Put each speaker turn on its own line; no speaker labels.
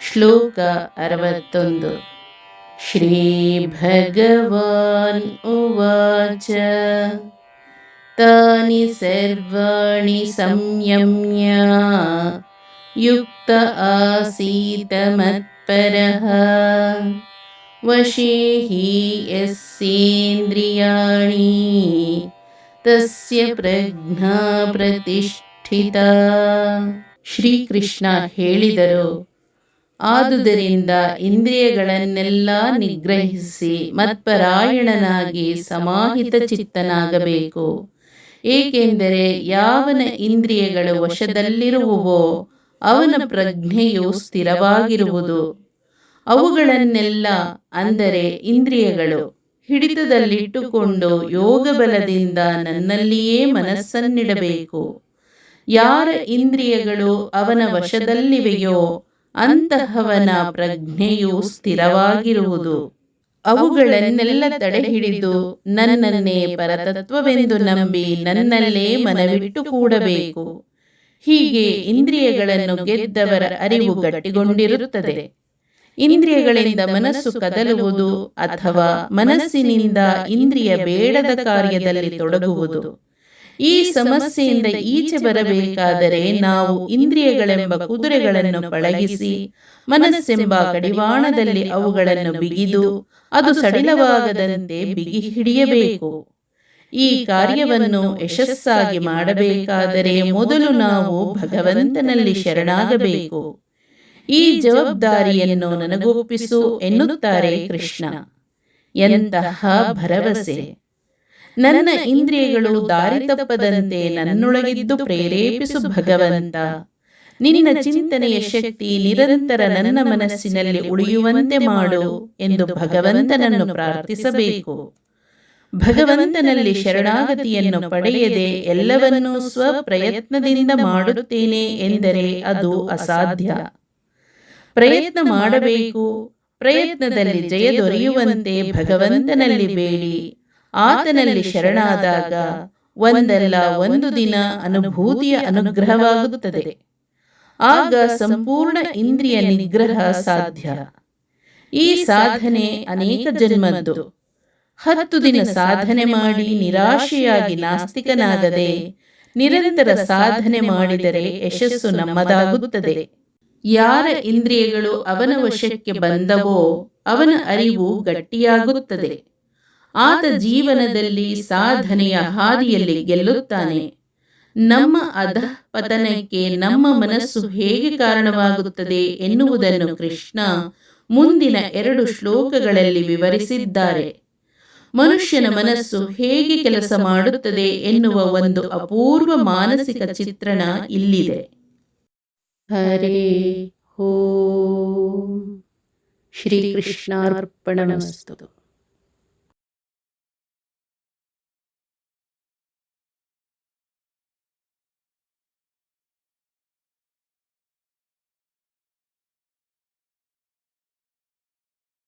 ಶ್ಲೋಕ ಅರವತ್ತೊಂದು ಶ್ರೀ ಭಗವಾನ್ ಉವಾಚ ತಾನಿ ಸರ್ವಾಣಿ ಸಂಯಮ್ಯ ಯುಕ್ತ ಆಸೀತ ಮತ್ಪರಃ ವಶೇ ಹಿ ಯಸ್ಯೇಂದ್ರಿಯಾಣಿ ತಸ್ಯ ಪ್ರಜ್ಞಾ ಪ್ರತಿಷ್ಠಿತ ಶ್ರೀಕೃಷ್ಣ ಹೇಳಿದರು ಆದುದರಿಂದ ಇಂದ್ರಿಯಗಳನ್ನೆಲ್ಲ ನಿಗ್ರಹಿಸಿ ಮತ್ಪರಾಯಣನಾಗಿ ಸಮಾಹಿತ ಚಿತ್ತನಾಗಬೇಕು. ಏಕೆಂದರೆ ಯಾವನ ಇಂದ್ರಿಯಗಳು ವಶದಲ್ಲಿರುವುವೋ ಅವನ ಪ್ರಜ್ಞೆಯು ಸ್ಥಿರವಾಗಿರುವುದು. ಅವುಗಳನ್ನೆಲ್ಲ ಅಂದರೆ ಇಂದ್ರಿಯಗಳು ಹಿಡಿತದಲ್ಲಿಟ್ಟುಕೊಂಡು ಯೋಗ ಬಲದಿಂದ ನನ್ನಲ್ಲಿಯೇ ಮನಸ್ಸನ್ನಿಡಬೇಕು. ಯಾರ ಇಂದ್ರಿಯಗಳು ಅವನ ವಶದಲ್ಲಿವೆಯೋ ಅಂತಹವನ ಪ್ರಜ್ಞೆಯು ಸ್ಥಿರವಾಗಿರುವುದು. ಅವುಗಳನ್ನೆಲ್ಲ ತಡೆಹಿಡಿದು ನನ್ನನ್ನೇ ಪರತತ್ವವೆಂದು ನಂಬಿ ನನ್ನಲ್ಲೇ ಮನವಿಟ್ಟು ಕೂಡಬೇಕು. ಹೀಗೆ ಇಂದ್ರಿಯಗಳನ್ನು ಗೆದ್ದವರ ಅರಿವು ಗಟ್ಟಿಗೊಂಡಿರುತ್ತದೆ. ಇಂದ್ರಿಯಗಳಿಂದ ಮನಸ್ಸು ಕದಲುವುದು ಅಥವಾ ಮನಸ್ಸಿನಿಂದ ಇಂದ್ರಿಯ ಬೇಡದ ಕಾರ್ಯದಲ್ಲಿ ತೊಡಗುವುದು. ಈ ಸಮಸ್ಯೆಯಿಂದ ಈಚೆ ಬರಬೇಕಾದರೆ ನಾವು ಇಂದ್ರಿಯಗಳೆಂಬ ಕುದುರೆಗಳನ್ನು ಪಳಗಿಸಿ, ಮನಸ್ಸೆಂಬ ಕಡಿವಾಣದಲ್ಲಿ ಅವುಗಳನ್ನು ಬಿಗಿದು, ಅದು ಸಡಿಲವಾಗದಂತೆ ಬಿಗಿ ಹಿಡಿಯಬೇಕು. ಈ ಕಾರ್ಯವನ್ನು ಯಶಸ್ಸಾಗಿ ಮಾಡಬೇಕಾದರೆ ಮೊದಲು ನಾವು ಭಗವಂತನಲ್ಲಿ ಶರಣಾಗಬೇಕು. ಈ ಜವಾಬ್ದಾರಿಯನ್ನು ನನಗೊಪ್ಪಿಸು ಎನ್ನುತ್ತಾರೆ ಕೃಷ್ಣ. ಎಂತಹ ಭರವಸೆ. ನನ್ನ ಇಂದ್ರಿಯಗಳು ದಾರಿ ತಪ್ಪದಂತೆ ನನ್ನೊಳಗಿದ್ದು ಪ್ರೇರೇಪಿಸು ಭಗವಂತ. ನಿನ್ನ ಚಿಂತನೆಯ ಶಕ್ತಿ ನಿರಂತರ ನನ್ನ ಮನಸ್ಸಿನಲ್ಲಿ ಉಳಿಯುವಂತೆ ಮಾಡು ಎಂದು ಭಗವಂತನನ್ನು ಪ್ರಾರ್ಥಿಸಬೇಕು. ಭಗವಂತನಲ್ಲಿ ಶರಣಾಗತಿಯನ್ನು ಪಡೆಯದೆ ಎಲ್ಲವನ್ನೂ ಸ್ವಪ್ರಯತ್ನದಿಂದ ಮಾಡುತ್ತೇನೆ ಎಂದರೆ ಅದು ಅಸಾಧ್ಯ. ಪ್ರಯತ್ನ ಮಾಡಬೇಕು. ಪ್ರಯತ್ನದಲ್ಲಿ ಜಯ ದೊರೆಯುವಂತೆ ಭಗವಂತನಲ್ಲಿ ಬೇಡಿ. ಆತನಲ್ಲಿ ಶರಣಾದಾಗ ಒಂದಲ್ಲ ಒಂದು ದಿನ ಅನುಭೂತಿಯ ಅನುಗ್ರಹವಾಗುತ್ತದೆ. ಆಗ ಸಂಪೂರ್ಣ ಇಂದ್ರಿಯ ನಿಗ್ರಹ ಸಾಧ್ಯ. ಈ ಸಾಧನೆ ಅನೇಕ ಜನ್ಮದ್ದು. ಹತ್ತು ದಿನ ಸಾಧನೆ ಮಾಡಿ ನಿರಾಶೆಯಾಗಿ ನಾಸ್ತಿಕನಾಗದೆ ನಿರಂತರ ಸಾಧನೆ ಮಾಡಿದರೆ ಯಶಸ್ಸು ನಮ್ಮದಾಗುತ್ತದೆ. ಯಾರ ಇಂದ್ರಿಯಗಳು ಅವನ ವಶಕ್ಕೆ ಬಂದವೋ ಅವನ ಅರಿವು ಗಟ್ಟಿಯಾಗುತ್ತದೆ. ಆತ ಜೀವನದಲ್ಲಿ ಸಾಧನೆಯ ಹಾದಿಯಲ್ಲಿ ಗೆಲ್ಲುತ್ತಾನೆ. ನಮ್ಮ ಅಧಪತನಕ್ಕೆ ನಮ್ಮ ಮನಸ್ಸು ಹೇಗೆ ಕಾರಣವಾಗುತ್ತದೆ ಎನ್ನುವುದನ್ನು ಕೃಷ್ಣ ಮುಂದಿನ ಎರಡು ಶ್ಲೋಕಗಳಲ್ಲಿ ವಿವರಿಸಿದ್ದಾರೆ. ಮನುಷ್ಯನ ಮನಸ್ಸು ಹೇಗೆ ಕೆಲಸ ಮಾಡುತ್ತದೆ ಎನ್ನುವ ಒಂದು ಅಪೂರ್ವ ಮಾನಸಿಕ ಚಿತ್ರಣ ಇಲ್ಲಿದೆ. ಹರೇ ಹೋ ಶ್ರೀಕೃಷ್ಣಾರ್ಪಣಮಸ್ತು.